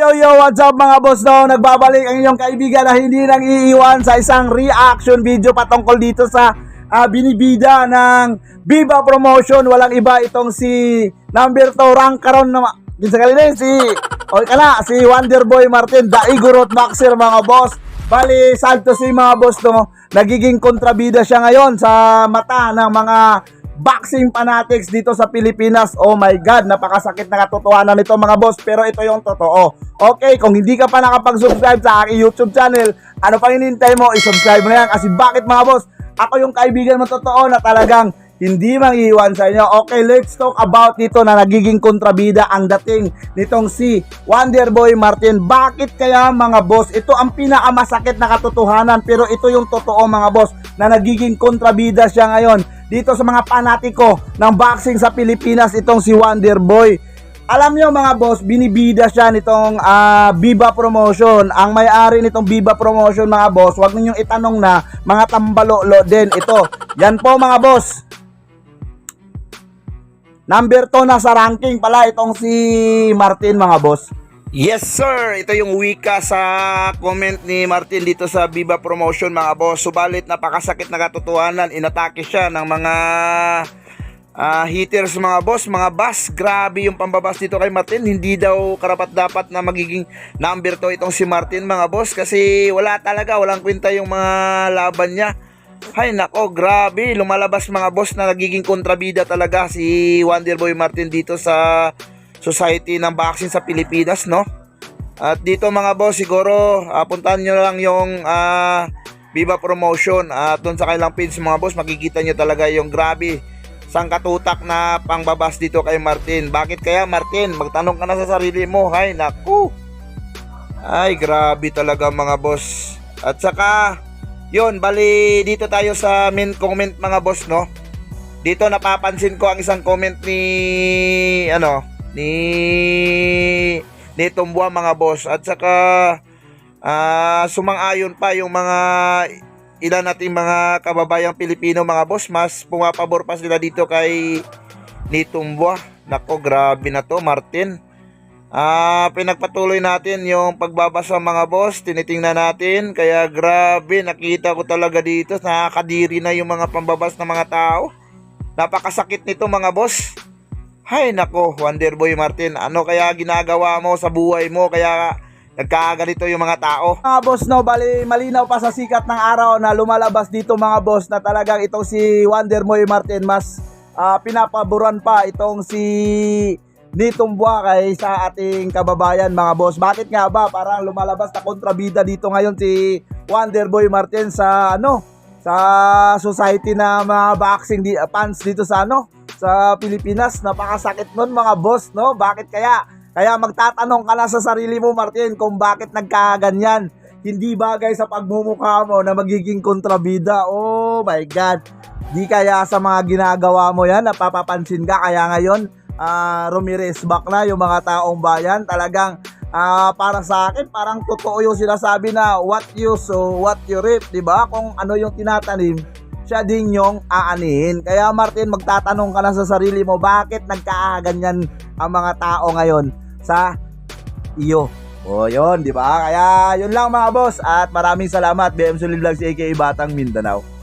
Yo yo, what's up mga boss no? Nagbabalik ang inyong kaibigan na hindi nang iiwan sa isang reaction video patungkol dito sa ah, binibida ng Viva Promotion. Walang iba itong si number 2 rank karon na Kinsa kalina yun, si Okay ka na, si Wonderboy Martin, Daigurot Maxer mga boss. Bali, salto si mga boss no. Nagiging kontrabida siya ngayon sa mata ng mga boxing fanatics dito sa Pilipinas. Oh my God, napakasakit na katotohanan nito mga boss. Pero ito yung totoo. Okay, kung hindi ka pa nakapag-subscribe sa aking YouTube channel, ano pa hinihintay mo? I-subscribe mo na yan. Kasi bakit mga boss? Ako yung kaibigan mo totoo na talagang hindi mangiiwan sa inyo. Okay, let's talk about dito na nagiging kontrabida ang dating nitong si Wonderboy Martin. Bakit kaya mga boss? Ito ang pinakamasakit na katotohanan pero ito yung totoo mga boss na nagiging kontrabida siya ngayon dito sa mga panatiko ng boxing sa Pilipinas itong si Wonderboy. Alam nyo mga boss, binibida siya nitong ah, Viva Promotion. Ang may-ari nitong Viva Promotion mga boss, wag ninyong itanong na mga tambalolo din ito. Yan po mga boss. Number 2 na sa ranking pala itong si Martin mga boss. Yes sir, ito yung wika sa comment ni Martin dito sa Viva Promotion mga boss. Subalit napakasakit na katotohanan, inatake siya ng mga ah, hitters mga boss, mga bas. Grabe yung pambabas dito kay Martin. Hindi daw karapat dapat na magiging number 2 itong si Martin mga boss kasi wala talaga, walang kwenta yung mga laban niya. Hay nako, grabe. Lumalabas mga boss na nagiging kontrabida talaga si Wonderboy Martin dito sa Society ng Boxing sa Pilipinas, no? At dito mga boss, siguro uh, puntahan nyo lang yung ah, Viva Promotion at doon sa kailang page mga boss, makikita nyo talaga yung grabe sangkatutak na pangbabas dito kay Martin. Bakit kaya Martin? Magtanong ka na sa sarili mo. Hay naku. Ay, grabe talaga mga boss. At saka, yun, bali dito tayo sa main comment mga boss, no? Dito napapansin ko ang isang comment ni, ano, ni, ni Tumbua mga boss. At saka, ah, sumang-ayon pa yung mga ilan nating mga kababayang Pilipino mga boss. Mas pumapabor pa sila dito kay ni Tumbua. Nako, grabe na to, Martin. Ah, pinagpatuloy natin yung pagbabasa mga boss, tinitingnan natin, kaya grabe, nakita ko talaga dito, nakakadiri na yung mga pambabas ng mga tao. Napakasakit nito mga boss. Hay nako, Wonderboy Martin, ano kaya ginagawa mo sa buhay mo kaya nagkaganito yung mga tao? Mga boss no, bali malinaw pa sa sikat ng araw na lumalabas dito mga boss na talagang itong si Wonderboy Martin mas ah, pinapaboran pa itong si Nitong Buwakay sa ating kababayan mga boss. Bakit nga ba parang lumalabas na kontrabida dito ngayon si Wonderboy Martin sa ano sa society na mga boxing di, fans dito sa ano sa Pilipinas. Napakasakit nun mga boss no. Bakit kaya? Kaya magtatanong ka na sa sarili mo Martin kung bakit nagkaganyan. Hindi bagay sa pagmumukha mo na magiging kontrabida. Oh my God. Di kaya sa mga ginagawa mo yan, napapapansin ka. Kaya ngayon, ah Ramirez back na yung mga taong bayan. Talagang ah, para sa akin, parang totoo yung sinasabi na what you sow, what you reap. di ba Kung ano yung tinatanim, siya din yung aanihin. Kaya Martin, magtatanong ka na sa sarili mo, bakit nagkakaganyan ang mga tao ngayon sa iyo? O yun, di ba? Kaya yun lang mga boss at maraming salamat BM Solid Vlogs aka Batang Mindanao.